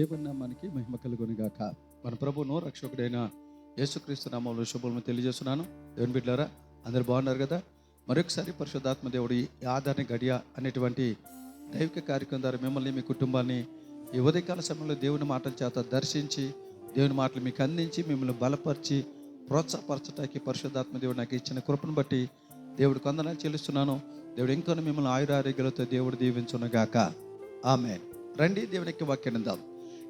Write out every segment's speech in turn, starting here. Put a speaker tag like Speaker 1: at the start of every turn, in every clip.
Speaker 1: దేవుని నామానికి మహిమ కలుగుని గాక. మన ప్రభువును రక్షకుడైన యేసుక్రీస్తు నామంలో శుభములు తెలియజేస్తున్నాను. దేవుని బిడ్డారా అందరు బాగున్నారు కదా? మరొకసారి పరిశుద్ధాత్మ దేవుడు ఈ ఆదరణ గడియ అనేటువంటి దైవిక కార్యక్రమం ద్వారా మిమ్మల్ని మీ కుటుంబాన్ని ఈ ఉదయకాల సమయంలో దేవుని మాటల చేత దర్శించి దేవుని మాటలు మీకు అందించి మిమ్మల్ని బలపరిచి ప్రోత్సాహపరచడానికి పరిశుద్ధాత్మ దేవుడు నాకు ఇచ్చిన కృపను బట్టి దేవుడు కొందనాలు చెల్లిస్తున్నాను. దేవుడు ఇంకా మిమ్మల్ని ఆయురారోగ్యాలతో దేవుడు దీవించునగాక ఆమె రండి దేవునికి వాక్యం దాం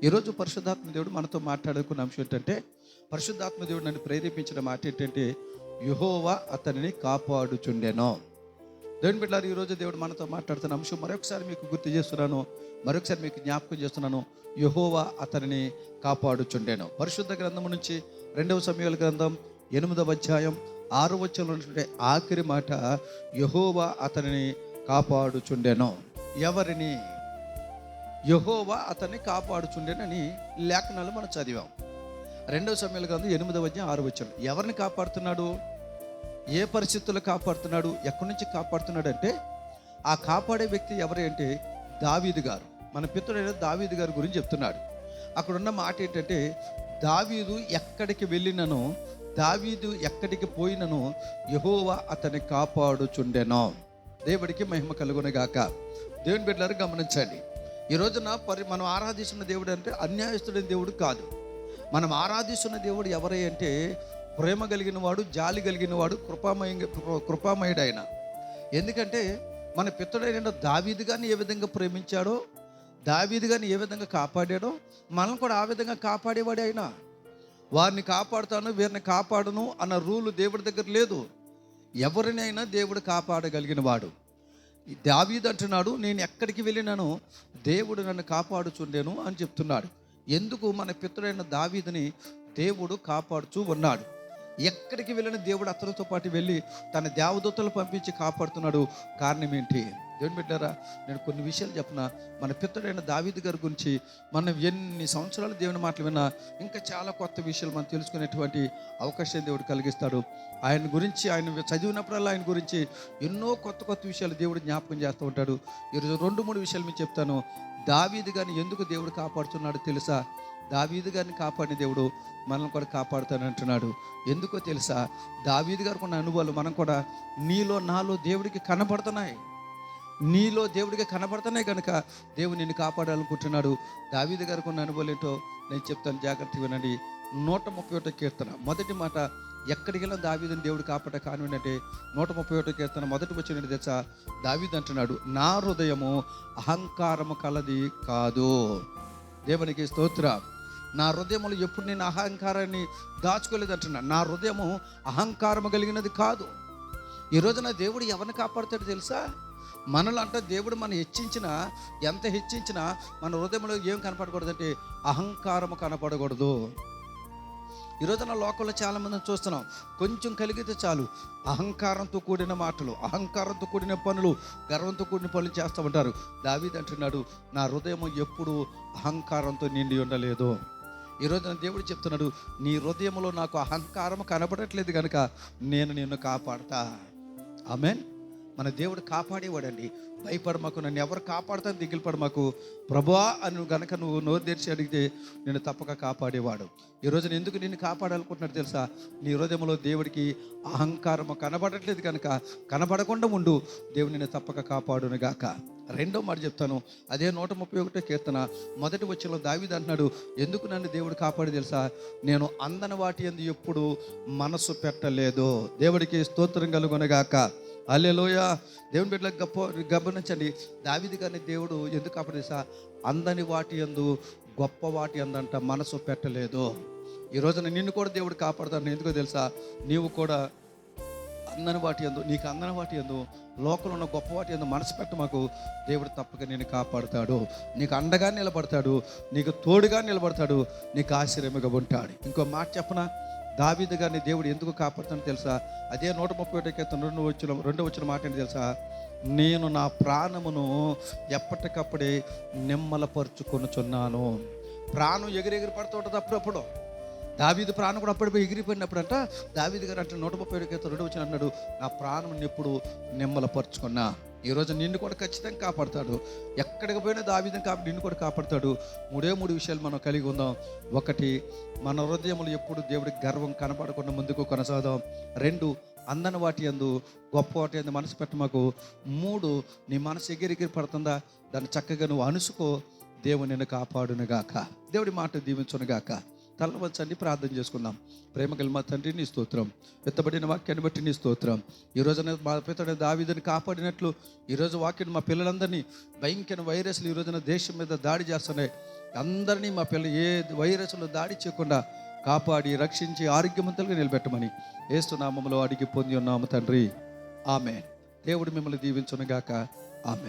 Speaker 1: ఈరోజు పరిశుద్ధాత్మ దేవుడు మనతో మాట్లాడుకున్న అంశం ఏంటంటే పరిశుద్ధాత్మ దేవుడు నన్ను ప్రేరేపించిన మాట ఏంటంటే యుహోవా అతనిని కాపాడుచుండెను. దేవుని బిడ్డారు ఈరోజు దేవుడు మనతో మాట్లాడుతున్న అంశం మరొకసారి మీకు గుర్తు చేస్తున్నాను మరొకసారి మీకు జ్ఞాపకం చేస్తున్నాను యహోవా అతనిని కాపాడుచుండెను. పరిశుద్ధ గ్రంథం నుంచి రెండవ సమయాల గ్రంథం ఎనిమిదవ అధ్యాయం ఆరు వచ్చంలో ఆఖరి మాట యహోవా అతనిని కాపాడుచుండెను. ఎవరిని? యహోవా అతన్ని కాపాడుచుండేనని లేఖనాలు మనం చదివాం. రెండవ సమయాల గ్రంథం ఎనిమిదవ అధ్యాయం ఆరు వచ్చాడు ఎవరిని కాపాడుతున్నాడు? ఏ పరిస్థితుల్లో కాపాడుతున్నాడు? ఎక్కడి నుంచి కాపాడుతున్నాడు అంటే ఆ కాపాడే వ్యక్తి ఎవరంటే దావీదు గారు. మన పిత్రుడైన దావీదు గారి గురించి చెప్తున్నాడు. అక్కడ ఉన్న మాట ఏంటంటే దావీదు ఎక్కడికి వెళ్ళినను దావీదు ఎక్కడికి పోయినను యహోవా అతన్ని కాపాడుచుండెను. దేవుడికి మహిమ కలుగునగాక దేవుని బిడ్డలారు గమనించండి. ఈ రోజున పరి మనం ఆరాధిస్తున్న దేవుడు అంటే అన్యాయస్తుడైన దేవుడు కాదు. మనం ఆరాధిస్తున్న దేవుడు ఎవరై అంటే ప్రేమ కలిగిన వాడు జాలి కలిగిన వాడు కృపామయ కృపామయుడు ఎందుకంటే మన పిత్తడైన దావీదు గారిని ఏ విధంగా ప్రేమించాడో దావీదు గారిని ఏ విధంగా కాపాడాడో మనం కూడా ఆ విధంగా కాపాడేవాడే అయినా వారిని కాపాడుతాను వీరిని కాపాడను అన్న రూలు దేవుడి దగ్గర లేదు. ఎవరినైనా దేవుడు కాపాడగలిగిన వాడు దావీదు అంటున్నాడు నేను ఎక్కడికి వెళ్ళినాను? దేవుడు నన్ను కాపాడుచుండేను అని చెప్తున్నాడు. ఎందుకు? మన పిత్రుడైన దావీదని దేవుడు కాపాడుచూ ఉన్నాడు. ఎక్కడికి వెళ్ళిన దేవుడు అతనితో పాటు వెళ్ళి తన దేవదూతలు పంపించి కాపాడుతున్నాడు. కారణం ఏంటి? దేవుని బిడ్డారా నేను కొన్ని విషయాలు చెప్పిన మన పిత్తడైన దావీదు గారి గురించి మనం ఎన్ని సంవత్సరాలు దేవుని మాటలు విన్నా ఇంకా చాలా కొత్త విషయాలు మనం తెలుసుకునేటువంటి అవకాశం దేవుడు కలిగిస్తాడు. ఆయన గురించి ఆయన చదివినప్పుడల్లా ఆయన గురించి ఎన్నో కొత్త కొత్త విషయాలు దేవుడు జ్ఞాపకం చేస్తూ ఉంటాడు. ఈరోజు రెండు మూడు విషయాలు మీకు చెప్తాను. దావీది గారిని ఎందుకు దేవుడు కాపాడుతున్నాడు తెలుసా? దావీదు గారిని కాపాడిన దేవుడు మనల్ని కూడా కాపాడుతాను అంటున్నాడు. ఎందుకో తెలుసా? దావీదు గారికి ఉన్న అనుభవాలు మనం కూడా నీలో నాలో దేవుడికి కనబడుతున్నాయి. నీలో దేవుడికి కనబడుతున్నాయి కనుక దేవుడు నిన్ను కాపాడాలనుకుంటున్నాడు. దావీద గారికి ఉన్న అనుభవాలు ఏంటో నేను చెప్తాను. జాగ్రత్త వినండి. నూట ముప్పై ఒకటో కీర్తన. మొదటి మాట ఎక్కడికి వెళ్ళినా దావీదని దేవుడు కాపాడ కానివ్వంటే నూట ముప్పై ఒకటో కీర్తన మొదటి వచ్చిన తెచ్చా దావీదు అంటున్నాడు నా హృదయము అహంకారము కలది కాదు. దేవునికి స్తోత్ర. నా హృదయములు ఎప్పుడు నేను అహంకారాన్ని దాచుకోలేదు అంటున్నా నా హృదయము అహంకారము కలిగినది కాదు. ఈ రోజున దేవుడు ఎవరిని కాపాడుతాడు తెలుసా? మనలో అంటే దేవుడు మనం హెచ్చించిన ఎంత హెచ్చించినా మన హృదయంలో ఏం కనపడకూడదంటే అహంకారము కనపడకూడదు. ఈ రోజున లోకంలో చాలా మందిని చూస్తున్నాం. కొంచెం కలిగితే చాలు. అహంకారంతో కూడిన మాటలు అహంకారంతో కూడిన పనులు గర్వంతో కూడిన పనులు చేస్తూ ఉంటారు. దావీద్ అంటున్నాడు నా హృదయం ఎప్పుడు అహంకారంతో నిండి ఉండలేదు. ఈ రోజున దేవుడు చెప్తున్నాడు నీ హృదయంలో నాకు అహంకారం కనపడట్లేదు కనుక నేను నిన్ను కాపాడతా. ఆమెన్. మన దేవుడు కాపాడేవాడండి. భయపడమాకు నన్ను ఎవరు కాపాడుతాను దిగులుపడమాకు. ప్రభా అని గనక నువ్వు నోరు తెరిచి అడిగితే నేను తప్పక కాపాడేవాడు. ఈరోజు ఎందుకు నిన్ను కాపాడాలనుకుంటున్నాడు తెలుసా? నీ హృదయంలో దేవుడికి అహంకారము కనబడట్లేదు కనుక కనబడకుండా ఉండు. దేవుడు నిన్ను తప్పక కాపాడును గాక రెండో మాట చెప్తాను. అదే నూట ముప్పై ఒకటో కీర్తన. మొదటి వచ్చిన దావిది అంటున్నాడు ఎందుకు నన్ను దేవుడు కాపాడి తెలుసా? నేను అందని వాటి ఎందు ఎప్పుడు మనసు పెట్టలేదు. దేవుడికి స్తోత్రం కలుగునగాక. అల్లెలోయ దేవుని బిడ్డలకు గొప్ప గమనించండి. దావిది కానీ దేవుడు ఎందుకు కాపాడు అందని వాటి ఎందు గొప్ప వాటి ఎందంట మనసు పెట్టలేదు. ఈ రోజున నిన్ను కూడా దేవుడు కాపాడుతాను ఎందుకో తెలుసా? నీవు కూడా అందని వాటి ఎందు నీకు అందని వాటి ఎందు లోకంలో ఉన్న గొప్ప వాటి ఎందు మనసు పెట్ట మాకు. దేవుడు తప్పక నేను కాపాడుతాడు. నీకు అండగా నిలబడతాడు. నీకు తోడుగా నిలబడతాడు. నీకు ఆశ్చర్యముగా ఉంటాడు. ఇంకో మాట చెప్పనా? దావీదు గారిని దేవుడు ఎందుకు కాపాడుతాను తెలుసా? అదే నూట ముప్పై ఒకటి క్రితం రెండు వచ్చిన రెండు వచ్చిన మాట ఏంటి తెలుసా? నేను నా ప్రాణమును ఎప్పటికప్పుడే నిమ్మలపరుచుకొనుచున్నాను. ప్రాణం ఎగిరెగిరి పడుతూ ఉంటుంది అప్పుడప్పుడు. దావీదు ప్రాణం కూడా అప్పటిపోయి ఎగిరిపోయినప్పుడు అంట దావీదు గారు అంటే నూట ముప్పై ఏడు రెండు వచ్చిన అన్నాడు నా ప్రాణం ఎప్పుడు నిమ్మలపరుచుకున్నా. ఈరోజు నిన్ను కూడా ఖచ్చితంగా కాపాడుతాడు. ఎక్కడికి పోయినా దావిధం కాపాడు నిన్ను కూడా కాపాడుతాడు. మూడే మూడు విషయాలు మనం కలిగి ఉందాం. ఒకటి మన హృదయములు ఎప్పుడు దేవుడికి గర్వం కనపడకుండా ముందుకు కొనసాగుదాం. రెండు అందని వాటి ఎందు గొప్ప వాటి ఎందు మనసు పెట్టమాకు. మూడు నీ మనసు ఎగిరిగిరి పడుతుందా? దాన్ని చక్కగా నువ్వు అనుసుకో దేవుడు నిన్ను కాపాడునుగాక. దేవుడి మాట దీవించునుగాక. తల వంచండి ప్రార్థన చేసుకుందాం. ప్రేమ గల మా తండ్రి నీ స్తోత్రం. ఎత్తబడిన వాక్యాన్ని బట్టి నీ స్తోత్రం. ఈ రోజున మా పితడు దావిదని కాపాడినట్లు ఈరోజు వాక్యం మా పిల్లలందరినీ భయంకర వైరస్లు ఈ రోజున దేశం మీద దాడి చేస్తున్నాయి. అందరినీ మా పిల్లలు ఏ వైరస్లు దాడి చేయకుండా కాపాడి రక్షించి ఆరోగ్యవంతులుగా నిలబెట్టమని ఏస్తున్నామములో అడిగి పొంది ఉన్నాము తండ్రి. ఆమె దేవుడు మిమ్మల్ని దీవించునుగాక. ఆమె